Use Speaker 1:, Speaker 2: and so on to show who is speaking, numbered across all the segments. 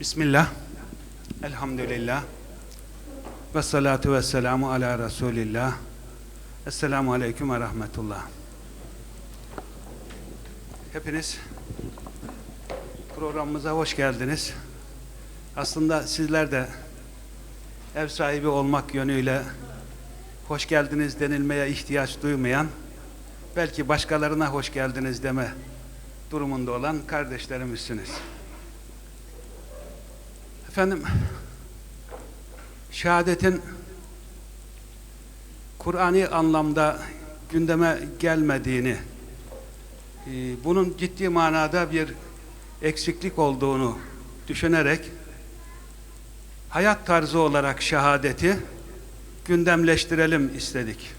Speaker 1: Bismillah. Elhamdülillah. Ve salatu ve selamu ala Resulillah. Esselamu aleyküm ve rahmetullah. Hepiniz programımıza hoş geldiniz. Aslında sizler de ev sahibi olmak yönüyle hoş geldiniz denilmeye ihtiyaç duymayan, belki başkalarına hoş geldiniz deme durumunda olan kardeşlerimizsiniz. Efendim, şehadetin Kur'ani anlamda gündeme gelmediğini, e, bunun ciddi manada bir eksiklik olduğunu düşünerek hayat tarzı olarak şehadeti gündemleştirelim istedik.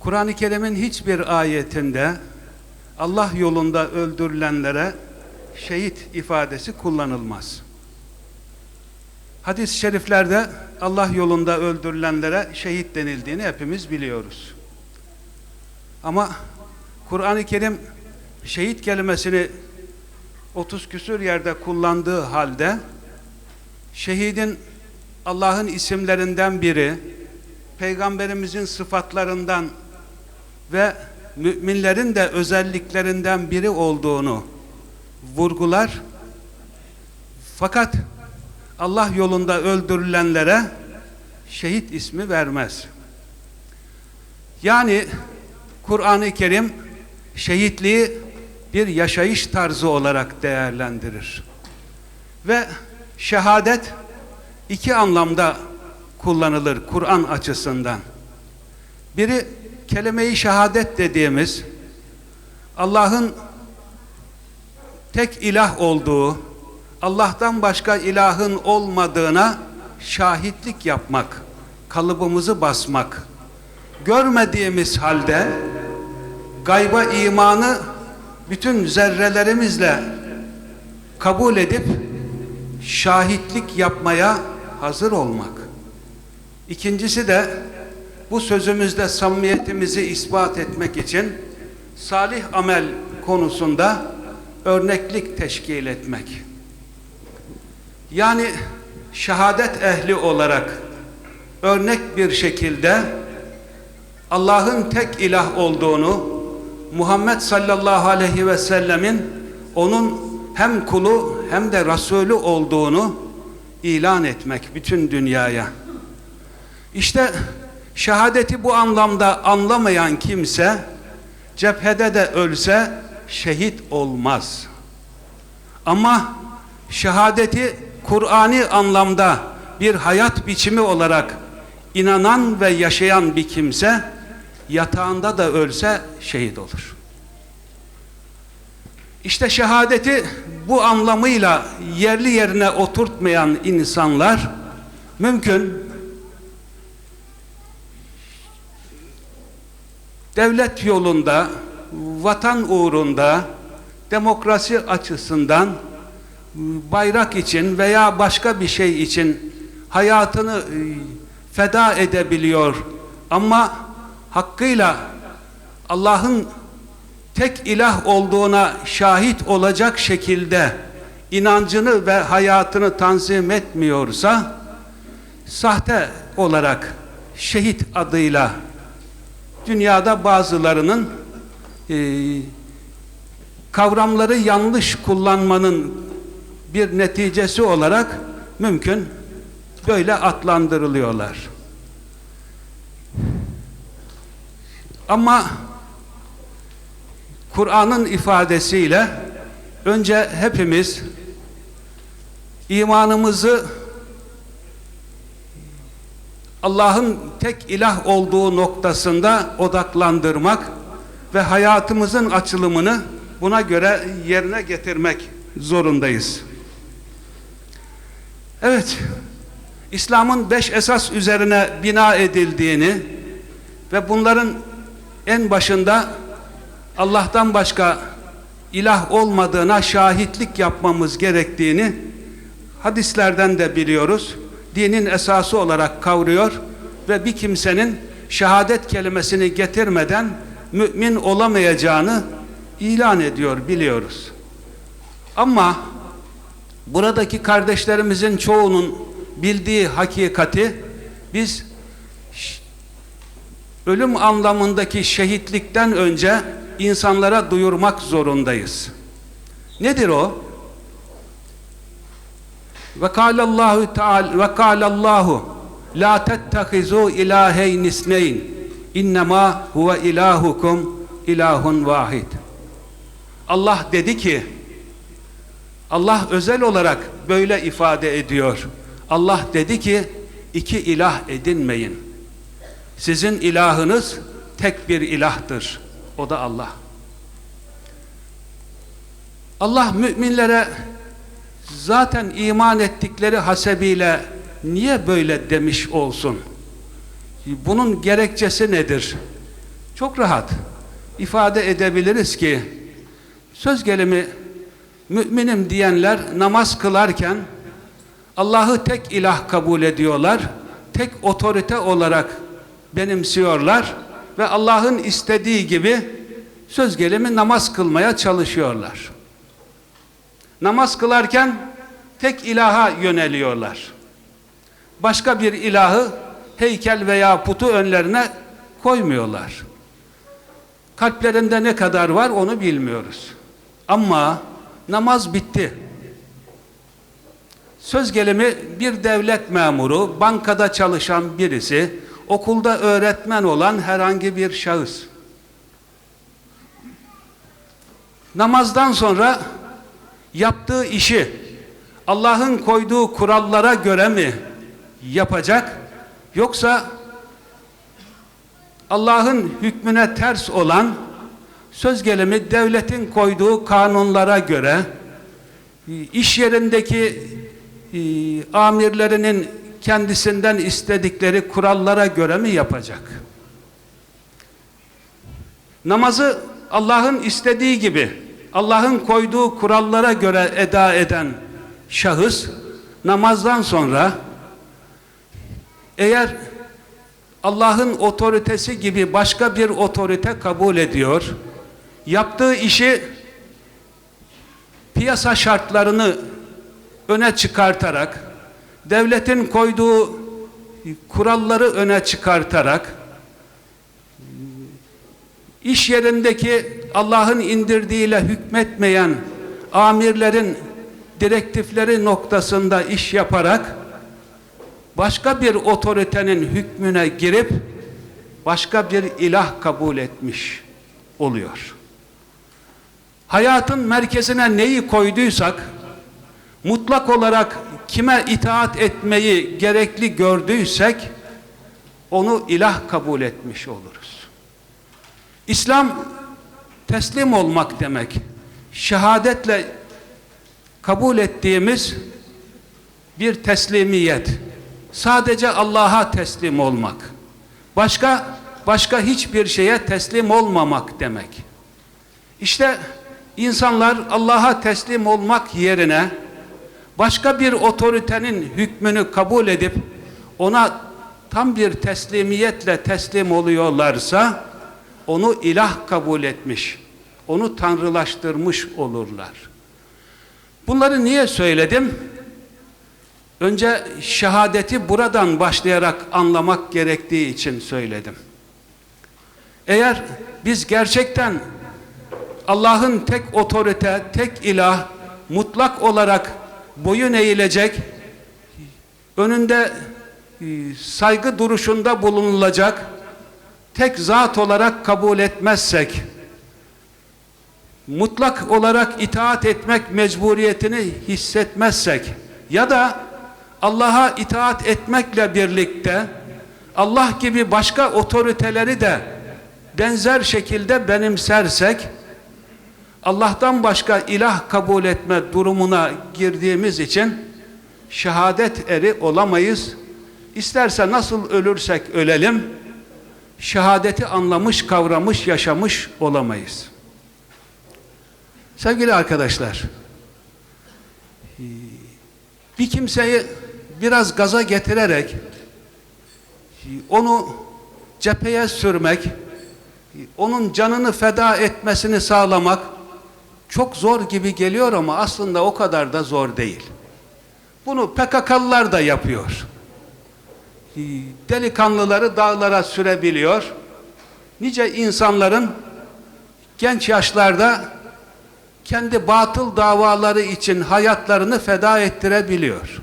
Speaker 1: Kur'an-ı Kerim'in hiçbir ayetinde Allah yolunda öldürülenlere şehit ifadesi kullanılmaz. Hadis-i şeriflerde Allah yolunda öldürülenlere şehit denildiğini hepimiz biliyoruz. Ama Kur'an-ı Kerim şehit kelimesini 30 küsür yerde kullandığı halde şehidin Allah'ın isimlerinden biri, peygamberimizin sıfatlarından ve müminlerin de özelliklerinden biri olduğunu vurgular. Fakat Allah yolunda öldürülenlere şehit ismi vermez. Yani Kur'an-ı Kerim şehitliği bir yaşayış tarzı olarak değerlendirir. Ve şehadet iki anlamda kullanılır Kur'an açısından. Biri kelime-i şehadet dediğimiz Allah'ın tek ilah olduğu, Allah'tan başka ilahın olmadığına şahitlik yapmak, kalıbımızı basmak. Görmediğimiz halde gayba imanı bütün zerrelerimizle kabul edip şahitlik yapmaya hazır olmak. İkincisi de bu sözümüzde samimiyetimizi ispat etmek için salih amel konusunda örneklik teşkil etmek. Yani şehadet ehli olarak örnek bir şekilde Allah'ın tek ilah olduğunu Muhammed sallallahu aleyhi ve sellemin onun hem kulu hem de Resulü olduğunu ilan etmek bütün dünyaya. İşte şehadeti bu anlamda anlamayan kimse cephede de ölse şehit olmaz. Ama şehadeti Kur'ani anlamda bir hayat biçimi olarak inanan ve yaşayan bir kimse yatağında da ölse şehit olur. İşte şehadeti bu anlamıyla yerli yerine oturtmayan insanlar mümkün devlet yolunda, vatan uğrunda, demokrasi açısından bayrak için veya başka bir şey için hayatını feda edebiliyor. Ama hakkıyla Allah'ın tek ilah olduğuna şahit olacak şekilde inancını ve hayatını tanzim etmiyorsa sahte olarak şehit adıyla dünyada bazılarının e, kavramları yanlış kullanmanın bir neticesi olarak mümkün böyle adlandırılıyorlar. Ama Kur'an'ın ifadesiyle önce hepimiz imanımızı Allah'ın tek ilah olduğu noktasında odaklandırmak ve hayatımızın açılımını buna göre yerine getirmek zorundayız. Evet, İslam'ın beş esas üzerine bina edildiğini ve bunların en başında Allah'tan başka ilah olmadığına şahitlik yapmamız gerektiğini hadislerden de biliyoruz. Dinin esası olarak kavruyor ve bir kimsenin şehadet kelimesini getirmeden mümin olamayacağını ilan ediyor biliyoruz. Ama buradaki kardeşlerimizin çoğunun bildiği hakikati biz ölüm anlamındaki şehitlikten önce insanlara duyurmak zorundayız. Nedir o? Ve kâlallahu teâlâ ve kâlallahu la tettehizu ilâheyn isneyn innemâ huve ilâhukum ilâhun vahid. Allah dedi ki Allah özel olarak böyle ifade ediyor. Allah dedi ki iki ilah edinmeyin. Sizin ilahınız tek bir ilahtır. O da Allah. Allah müminlere zaten iman ettikleri hasebiyle niye böyle demiş olsun? Bunun gerekçesi nedir? Çok rahat ifade edebiliriz ki söz gelimi müminim diyenler namaz kılarken Allah'ı tek ilah kabul ediyorlar. Tek otorite olarak benimsiyorlar ve Allah'ın istediği gibi söz gelimi namaz kılmaya çalışıyorlar. Namaz kılarken tek ilaha yöneliyorlar. Başka bir ilahı heykel veya putu önlerine koymuyorlar. Kalplerinde ne kadar var onu bilmiyoruz. Ama namaz bitti. Söz gelimi bir devlet memuru, bankada çalışan birisi, okulda öğretmen olan herhangi bir şahıs. Namazdan sonra yaptığı işi Allah'ın koyduğu kurallara göre mi yapacak yoksa Allah'ın hükmüne ters olan söz gelimi devletin koyduğu kanunlara göre iş yerindeki e, amirlerinin kendisinden istedikleri kurallara göre mi yapacak? Namazı Allah'ın istediği gibi Allah'ın koyduğu kurallara göre eda eden şahıs namazdan sonra eğer Allah'ın otoritesi gibi başka bir otorite kabul ediyor, yaptığı işi piyasa şartlarını öne çıkartarak, devletin koyduğu kuralları öne çıkartarak, iş yerindeki Allah'ın indirdiğiyle hükmetmeyen amirlerin direktifleri noktasında iş yaparak başka bir otoritenin hükmüne girip başka bir ilah kabul etmiş oluyor. Hayatın merkezine neyi koyduysak mutlak olarak kime itaat etmeyi gerekli gördüysek onu ilah kabul etmiş oluruz. İslam teslim olmak demek. Şehadetle kabul ettiğimiz bir teslimiyet. Sadece Allah'a teslim olmak. Başka başka hiçbir şeye teslim olmamak demek. İşte insanlar Allah'a teslim olmak yerine başka bir otoritenin hükmünü kabul edip ona tam bir teslimiyetle teslim oluyorlarsa onu ilah kabul etmiş, onu tanrılaştırmış olurlar. Bunları niye söyledim? Önce şehadeti buradan başlayarak anlamak gerektiği için söyledim. Eğer biz gerçekten Allah'ın tek otorite, tek ilah, mutlak olarak boyun eğilecek, önünde e, saygı duruşunda bulunulacak, tek zat olarak kabul etmezsek, mutlak olarak itaat etmek mecburiyetini hissetmezsek ya da Allah'a itaat etmekle birlikte Allah gibi başka otoriteleri de benzer şekilde benimsersek Allah'tan başka ilah kabul etme durumuna girdiğimiz için şehadet eri olamayız. İsterse nasıl ölürsek ölelim, şehadeti anlamış, kavramış, yaşamış olamayız. Sevgili arkadaşlar, bir kimseyi biraz gaza getirerek onu cepheye sürmek, onun canını feda etmesini sağlamak çok zor gibi geliyor ama aslında o kadar da zor değil. Bunu PKK'lılar da yapıyor. Ee, Delikanlıları dağlara sürebiliyor. Nice insanların genç yaşlarda kendi batıl davaları için hayatlarını feda ettirebiliyor.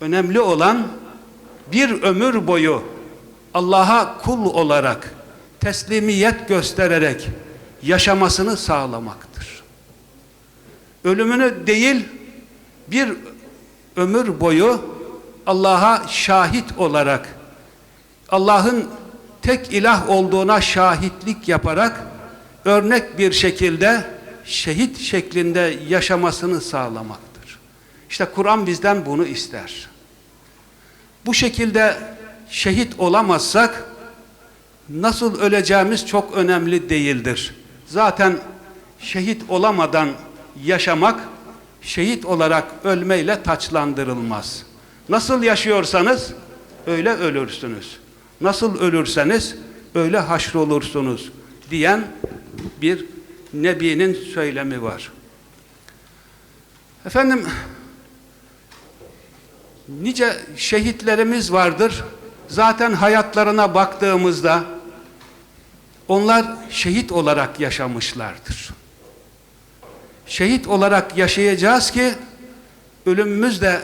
Speaker 1: Önemli olan bir ömür boyu Allah'a kul olarak teslimiyet göstererek yaşamasını sağlamaktır. Ölümünü değil bir ömür boyu Allah'a şahit olarak Allah'ın tek ilah olduğuna şahitlik yaparak örnek bir şekilde şehit şeklinde yaşamasını sağlamaktır. İşte Kur'an bizden bunu ister. Bu şekilde şehit olamazsak nasıl öleceğimiz çok önemli değildir. Zaten şehit olamadan yaşamak şehit olarak ölmeyle taçlandırılmaz. Nasıl yaşıyorsanız öyle ölürsünüz. Nasıl ölürseniz öyle haşrolursunuz diyen bir nebinin söylemi var. Efendim nice şehitlerimiz vardır. Zaten hayatlarına baktığımızda onlar şehit olarak yaşamışlardır. Şehit olarak yaşayacağız ki ölümümüz de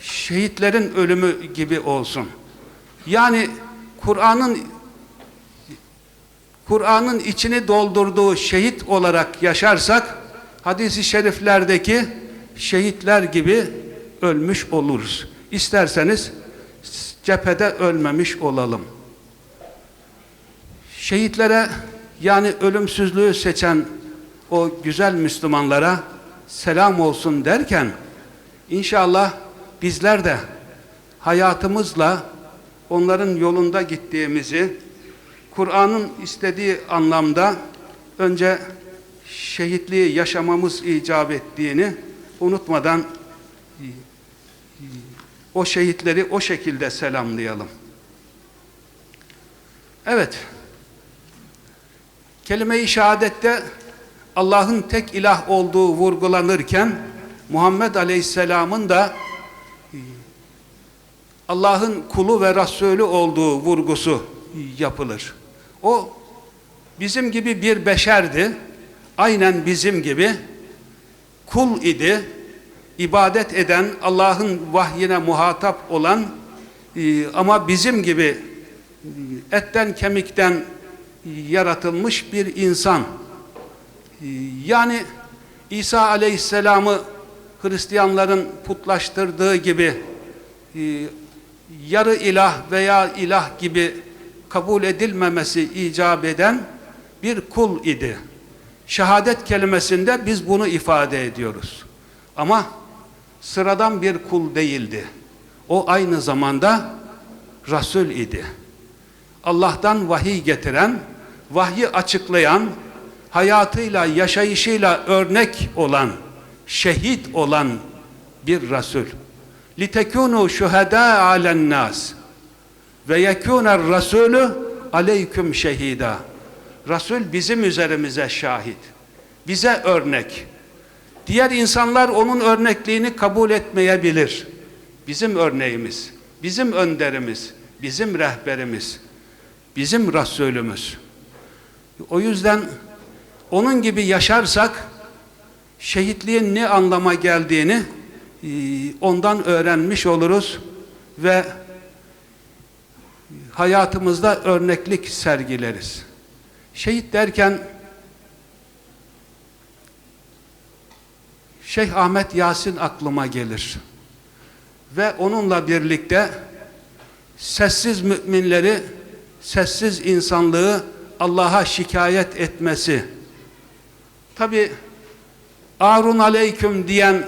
Speaker 1: şehitlerin ölümü gibi olsun. Yani Kur'an'ın Kur'an'ın içini doldurduğu şehit olarak yaşarsak hadisi şeriflerdeki şehitler gibi ölmüş oluruz. İsterseniz cephede ölmemiş olalım. Şehitlere yani ölümsüzlüğü seçen o güzel Müslümanlara selam olsun derken inşallah bizler de hayatımızla onların yolunda gittiğimizi Kur'an'ın istediği anlamda önce şehitliği yaşamamız icap ettiğini unutmadan o şehitleri o şekilde selamlayalım. Evet. Kelime-i şehadette Allah'ın tek ilah olduğu vurgulanırken Muhammed Aleyhisselam'ın da Allah'ın kulu ve Resulü olduğu vurgusu yapılır. O bizim gibi bir beşerdi. Aynen bizim gibi kul idi. ibadet eden, Allah'ın vahyine muhatap olan e, ama bizim gibi e, etten kemikten yaratılmış bir insan. E, yani İsa Aleyhisselam'ı Hristiyanların putlaştırdığı gibi yarı ilah veya ilah gibi kabul edilmemesi icap eden bir kul idi. Şehadet kelimesinde biz bunu ifade ediyoruz. Ama sıradan bir kul değildi. O aynı zamanda Resul idi. Allah'tan vahiy getiren, vahyi açıklayan, hayatıyla, yaşayışıyla örnek olan, şehit olan bir Resul. لِتَكُونُوا شُهَدَاءَ عَلَى النَّاسِ ve yekûner Resulü aleyküm şehida. Resul bizim üzerimize şahit. Bize örnek. Diğer insanlar onun örnekliğini kabul etmeyebilir. Bizim örneğimiz, bizim önderimiz, bizim rehberimiz, bizim Resulümüz. O yüzden onun gibi yaşarsak şehitliğin ne anlama geldiğini ondan öğrenmiş oluruz ve hayatımızda örneklik sergileriz. Şehit derken Şeyh Ahmet Yasin aklıma gelir. Ve onunla birlikte sessiz müminleri, sessiz insanlığı Allah'a şikayet etmesi. Tabi Arun aleyküm diyen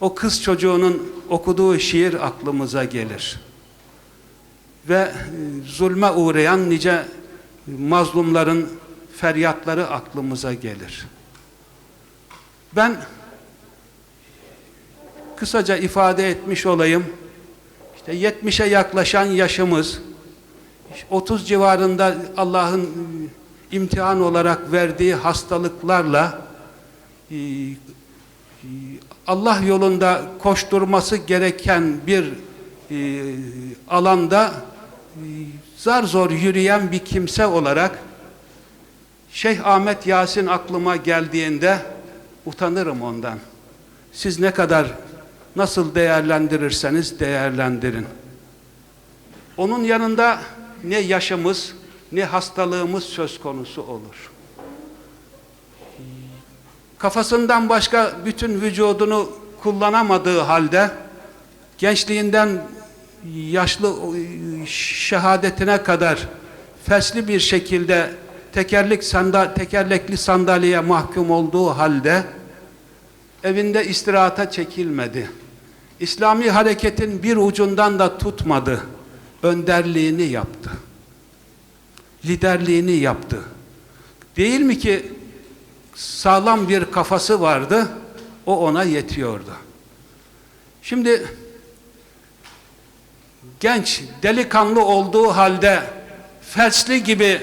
Speaker 1: o kız çocuğunun okuduğu şiir aklımıza gelir ve e, zulme uğrayan nice mazlumların feryatları aklımıza gelir. Ben kısaca ifade etmiş olayım. İşte 70'e yaklaşan yaşımız, 30 civarında Allah'ın imtihan olarak verdiği hastalıklarla e, e, Allah yolunda koşturması gereken bir e, alanda e, zar zor yürüyen bir kimse olarak Şeyh Ahmet Yasin aklıma geldiğinde utanırım ondan. Siz ne kadar nasıl değerlendirirseniz değerlendirin. Onun yanında ne yaşımız ne hastalığımız söz konusu olur. Kafasından başka bütün vücudunu kullanamadığı halde gençliğinden yaşlı şehadetine kadar fesli bir şekilde tekerlek sandal, tekerlekli sandalyeye mahkum olduğu halde evinde istirahata çekilmedi. İslami hareketin bir ucundan da tutmadı. Önderliğini yaptı. Liderliğini yaptı. Değil mi ki sağlam bir kafası vardı, o ona yetiyordu. Şimdi genç, delikanlı olduğu halde felçli gibi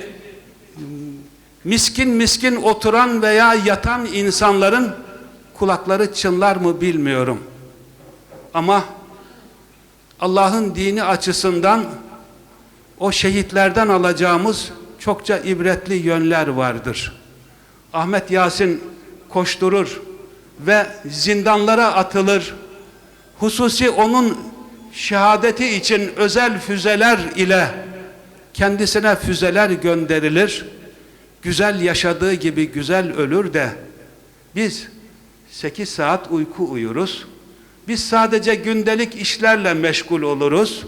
Speaker 1: miskin miskin oturan veya yatan insanların kulakları çınlar mı bilmiyorum. Ama Allah'ın dini açısından o şehitlerden alacağımız çokça ibretli yönler vardır. Ahmet Yasin koşturur ve zindanlara atılır. Hususi onun şehadeti için özel füzeler ile kendisine füzeler gönderilir. Güzel yaşadığı gibi güzel ölür de biz 8 saat uyku uyuruz. Biz sadece gündelik işlerle meşgul oluruz.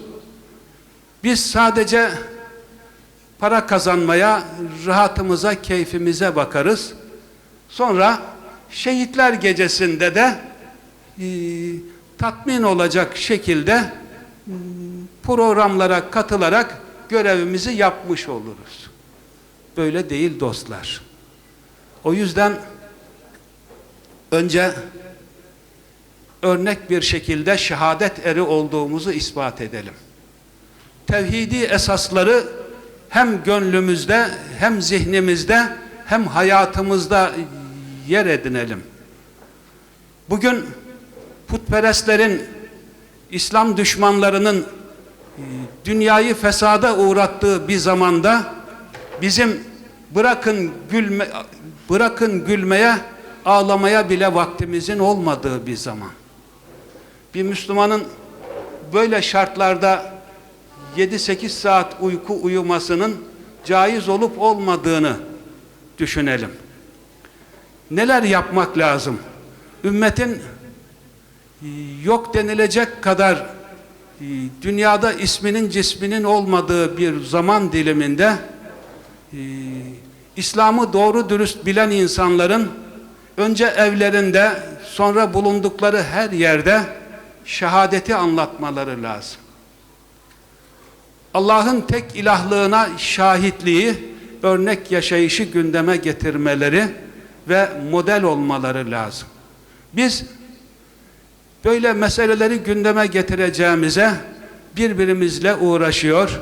Speaker 1: Biz sadece para kazanmaya, rahatımıza, keyfimize bakarız. Sonra şehitler gecesinde de e, tatmin olacak şekilde programlara katılarak görevimizi yapmış oluruz. Böyle değil dostlar. O yüzden önce örnek bir şekilde şehadet eri olduğumuzu ispat edelim. Tevhidi esasları hem gönlümüzde hem zihnimizde hem hayatımızda yer edinelim. Bugün putperestlerin, İslam düşmanlarının dünyayı fesada uğrattığı bir zamanda bizim bırakın gülme bırakın gülmeye ağlamaya bile vaktimizin olmadığı bir zaman. Bir Müslümanın böyle şartlarda 7-8 saat uyku uyumasının caiz olup olmadığını düşünelim. Neler yapmak lazım? Ümmetin yok denilecek kadar dünyada isminin cisminin olmadığı bir zaman diliminde İslam'ı doğru dürüst bilen insanların önce evlerinde sonra bulundukları her yerde şehadeti anlatmaları lazım. Allah'ın tek ilahlığına şahitliği, örnek yaşayışı gündeme getirmeleri ve model olmaları lazım. Biz böyle meseleleri gündeme getireceğimize birbirimizle uğraşıyor,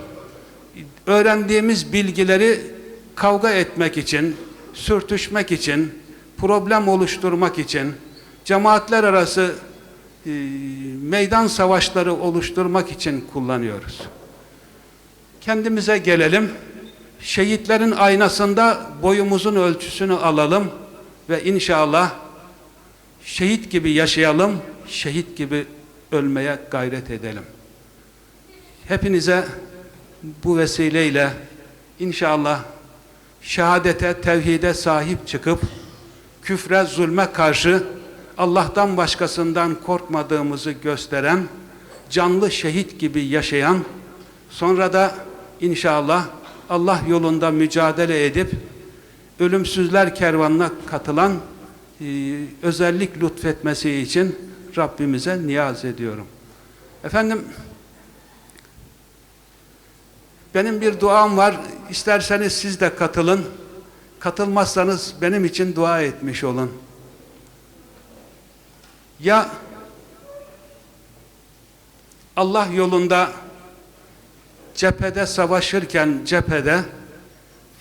Speaker 1: öğrendiğimiz bilgileri kavga etmek için, sürtüşmek için, problem oluşturmak için, cemaatler arası meydan savaşları oluşturmak için kullanıyoruz. Kendimize gelelim, şehitlerin aynasında boyumuzun ölçüsünü alalım ve inşallah şehit gibi yaşayalım, şehit gibi ölmeye gayret edelim. Hepinize bu vesileyle inşallah şehadete, tevhide sahip çıkıp küfre, zulme karşı Allah'tan başkasından korkmadığımızı gösteren, canlı şehit gibi yaşayan, sonra da inşallah Allah yolunda mücadele edip ölümsüzler kervanına katılan e, özellik lütfetmesi için Rabbimize niyaz ediyorum. Efendim benim bir duam var. İsterseniz siz de katılın. Katılmazsanız benim için dua etmiş olun. Ya Allah yolunda cephede savaşırken cephede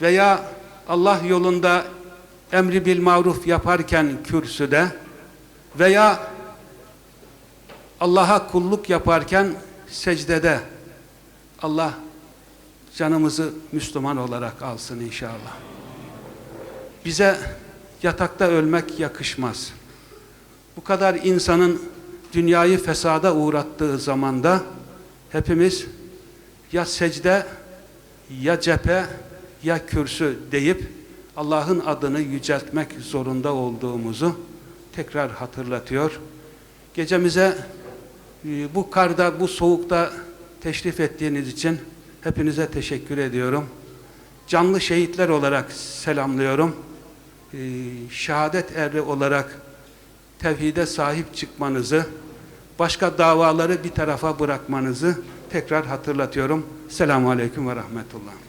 Speaker 1: veya Allah yolunda emri bil maruf yaparken kürsüde veya Allah'a kulluk yaparken secdede Allah canımızı Müslüman olarak alsın inşallah. Bize yatakta ölmek yakışmaz. Bu kadar insanın dünyayı fesada uğrattığı zamanda hepimiz ya secde ya cephe ya kürsü deyip Allah'ın adını yüceltmek zorunda olduğumuzu tekrar hatırlatıyor. Gecemize e, bu karda, bu soğukta teşrif ettiğiniz için hepinize teşekkür ediyorum. Canlı şehitler olarak selamlıyorum. E, Şehadet erri olarak tevhide sahip çıkmanızı, başka davaları bir tarafa bırakmanızı tekrar hatırlatıyorum. Selamun Aleyküm ve Rahmetullah.